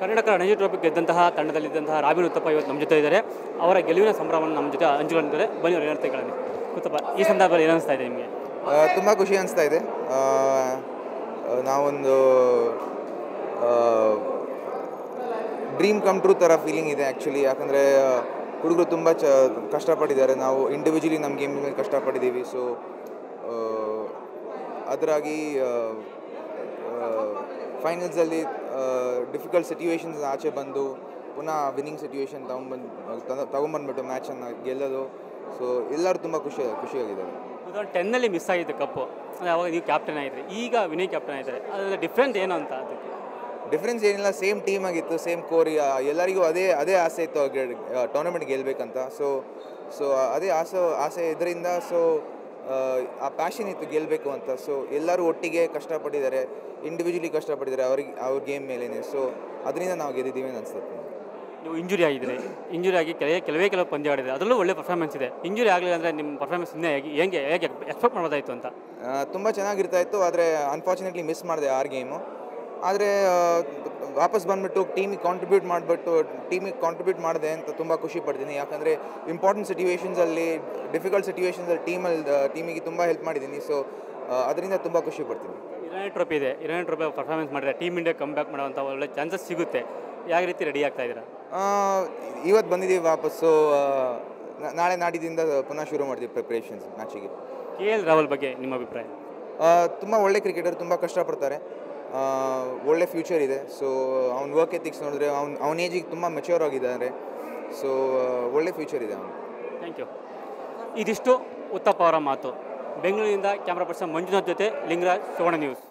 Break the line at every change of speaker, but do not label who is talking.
Karnataka Ranji trophy ಗೆದ್ದಂತಹ ತಂಡದಲ್ಲಿದ್ದಂತಹ Robin Uthappa ಇವತ್ತು ನಮ್ಮ ಜೊತೆ ಇದ್ದಾರೆ. ಅವರ ಗೆಲುವಿನ ಸಂಭ್ರಮವನ್ನು ನಮ್ಮ ಜೊತೆ ಹಂಚಿಕೊಂಡಿದ್ದಾರೆ ಬನ್ನಿ ಅವ್ರ ಏನರ್ಥಗಳನ್ನು ಉತ್ತಪ್ಪ, ಈ ಸಂದರ್ಭದಲ್ಲಿ ಏನು ಅನಿಸ್ತಾ ಇದೆ ನಿಮಗೆ?
ತುಂಬ ಖುಷಿ ಅನಿಸ್ತಾ ಇದೆ. ನಾವೊಂದು ಡ್ರೀಮ್ ಕಮ್ ಟ್ರೂ ಥರ ಫೀಲಿಂಗ್ ಇದೆ ಆ್ಯಕ್ಚುಲಿ ಯಾಕಂದರೆ ಹುಡುಗರು ತುಂಬ ಚ, ಕಷ್ಟಪಟ್ಟಿದ್ದಾರೆ. ನಾವು ಇಂಡಿವಿಜುವಲಿ ನಮ್ಮ ಗೇಮ್ ಮೇಲೆ ಕಷ್ಟಪಟ್ಟಿದ್ದೀವಿ. ಸೊ ಅದರಾಗಿ ಫೈನಲ್ಸಲ್ಲಿ ಡಿಫಿಕಲ್ಟ್ ಸಿಚುವೇಷನ್ಸ್ ಆಚೆ ಬಂದು ಪುನಃ ವಿನ್ನಿಂಗ್ ಸಿಚುವೇಷನ್ ತೊಗೊಂಬಂದು ತೊಗೊಂಬಂದ್ಬಿಟ್ಟು ಮ್ಯಾಚನ್ನು ಗೆಲ್ಲೋದು. ಸೊ ಎಲ್ಲರೂ ತುಂಬ ಖುಷಿ ಖುಷಿಯಾಗಿದ್ದಾರೆ.
ಟೂ ತೌಸಂಡ್ ಟೆನ್ನಲ್ಲಿ ಮಿಸ್ ಆಗಿತ್ತು ಕಪ್ಪು ಅಂದರೆ ಅವಾಗ ನೀವು ಕ್ಯಾಪ್ಟನ್ ಆಗಿದ್ರಿ. ಈಗ ವಿನಯ್ ಕ್ಯಾಪ್ಟನ್ ಆಗಿದ್ದಾರೆ. ಅದರ ಡಿಫ್ರೆನ್ಸ್ ಏನು ಅಂತ ಅದಕ್ಕೆ?
ಡಿಫ್ರೆನ್ಸ್ ಏನಿಲ್ಲ. ಸೇಮ್ ಟೀಮ್ ಆಗಿತ್ತು ಸೇಮ್ ಕೋರ್ ಎಲ್ಲರಿಗೂ ಅದೇ ಅದೇ ಆಸೆ ಇತ್ತು ಟೂರ್ನಮೆಂಟ್ ಗೆಲ್ಲಬೇಕಂತ ಸೊ ಸೊ ಅದೇ ಆಸೆ ಆಸೆ ಇದರಿಂದ ಸೊ ಆ ಪ್ಯಾಷನ್ ಇತ್ತು ಗೆಲ್ಲಬೇಕು ಅಂತ. ಸೊ ಎಲ್ಲರೂ ಒಟ್ಟಿಗೆ ಕಷ್ಟಪಟ್ಟಿದ್ದಾರೆ ಇಂಡಿವಿಜುವಲಿ ಕಷ್ಟಪಟ್ಟಿದ್ದಾರೆ ಅವ್ರಿಗೆ ಅವ್ರ ಗೇಮ್ ಮೇಲೇ ಸೊ ಅದರಿಂದ ನಾವು ಗೆದ್ದಿದ್ದೀವಿ ಅಂತ ಅನ್ಸುತ್ತೆ
ನೀವು ಇಂಜುರಿ ಆಗಿದ್ರೆ ಇಂಜುರಿ ಆಗಿ ಕೆಲವೇ ಕೆಲವೇ ಕೆಲವು ಪಂದ್ಯ ಆಡಿದ್ರೆ ಅದರಲ್ಲೂ ಒಳ್ಳೆ ಪರ್ಫಾರ್ಮೆನ್ಸ್ ಇದೆ. ಇಂಜುರಿ ಆಗಲಿಲ್ಲ ಅಂದರೆ ನಿಮ್ಮ ಪರ್ಫಾರ್ಮೆನ್ಸ್ ಇನ್ನೇ ಹೇಗೆ ಹೆಂಗೆ ಹೇಗೆ ಎಕ್ಸ್ಪೆಕ್ಟ್ ಮಾಡೋದಾಯಿತು ಅಂತ?
ತುಂಬ ಚೆನ್ನಾಗಿರ್ತಾಯಿತ್ತು ಆದರೆ ಅನ್ಫಾರ್ಚುನೇಟ್ಲಿ ಮಿಸ್ ಮಾಡಿದೆ ಆರ್ ಗೇಮು ಆದರೆ ವಾಪಸ್ ಬಂದ್ಬಿಟ್ಟು ಟೀಮಿಗೆ ಕಾಂಟ್ರಿಬ್ಯೂಟ್ ಮಾಡಿಬಿಟ್ಟು ಟೀಮಿಗೆ ಕಾಂಟ್ರಿಬ್ಯೂಟ್ ಮಾಡಿದೆ ಅಂತ ತುಂಬ ಖುಷಿ ಪಡ್ತೀನಿ. ಯಾಕಂದರೆ ಇಂಪಾರ್ಟೆಂಟ್ ಸಿಟ್ಯುವೇಷನ್ಸಲ್ಲಿ ಡಿಫಿಕಲ್ಟ್ ಸಿಟ್ಯುವೇಷನ್ಸಲ್ಲಿ ಟೀಮಲ್ಲಿ ಟೀಮಿಗೆ ತುಂಬ ಹೆಲ್ಪ್ ಮಾಡಿದ್ದೀನಿ. ಸೊ ಅದರಿಂದ ತುಂಬ ಖುಷಿ ಪಡ್ತೀನಿ.
ಇರಾನಿ ಟ್ರೋಫಿ ಇದೆ. ಇರಾನಿ ಟ್ರೋಫಿ ಪರ್ಫಾರ್ಮೆನ್ಸ್ ಮಾಡಿದ್ರೆ ಟೀಮ್ ಇಂಡಿಯಾ ಕಮ್ ಬ್ಯಾಕ್ ಮಾಡುವಂಥ ಒಳ್ಳೆ ಚಾನ್ಸಸ್ ಸಿಗುತ್ತೆ. ಯಾವ ರೀತಿ ರೆಡಿ ಆಗ್ತಾ ಇದ್ದೀರಾ?
ಇವತ್ತು ಬಂದಿದ್ದೀವಿ ವಾಪಸ್ಸು ನಾಳೆ ನಾಡಿದಿಂದ ಪುನಃ ಶುರು ಮಾಡ್ತೀವಿ ಪ್ರಿಪ್ರೇಷನ್ಸ್ ಮ್ಯಾಚಿಗೆ
ಕೆ ಎಲ್ ರಾಹುಲ್ ಬಗ್ಗೆ ನಿಮ್ಮ ಅಭಿಪ್ರಾಯ?
ತುಂಬ ಒಳ್ಳೆ ಕ್ರಿಕೆಟರ್ ತುಂಬ ಕಷ್ಟಪಡ್ತಾರೆ. ಒಳ್ಳೆ ಫ್ಯೂಚರ್ ಇದೆ. ಸೊ ಅವ್ನ ವರ್ಕ್ ಎಥಿಕ್ಸ್ ನೋಡಿದ್ರೆ ಅವ್ನು, ಅವನ ಏಜಿಗೆ ತುಂಬ ಮೆಚ್ಯೂರ್ ಆಗಿದ್ದಾರೆ. ಸೊ ಒಳ್ಳೆ ಫ್ಯೂಚರ್ ಇದೆ ಅವನು
ಥ್ಯಾಂಕ್ ಯು ಇದಿಷ್ಟು ಉತ್ತಪ್ಪ ಅವರ ಮಾತು. ಬೆಂಗಳೂರಿನಿಂದ ಕ್ಯಾಮ್ರಾ ಪರ್ಸನ್ ಮಂಜುನಾಥ್ ಜೊತೆ ಲಿಂಗರಾಜ್ ಸುವರ್ಣ ನ್ಯೂಸ್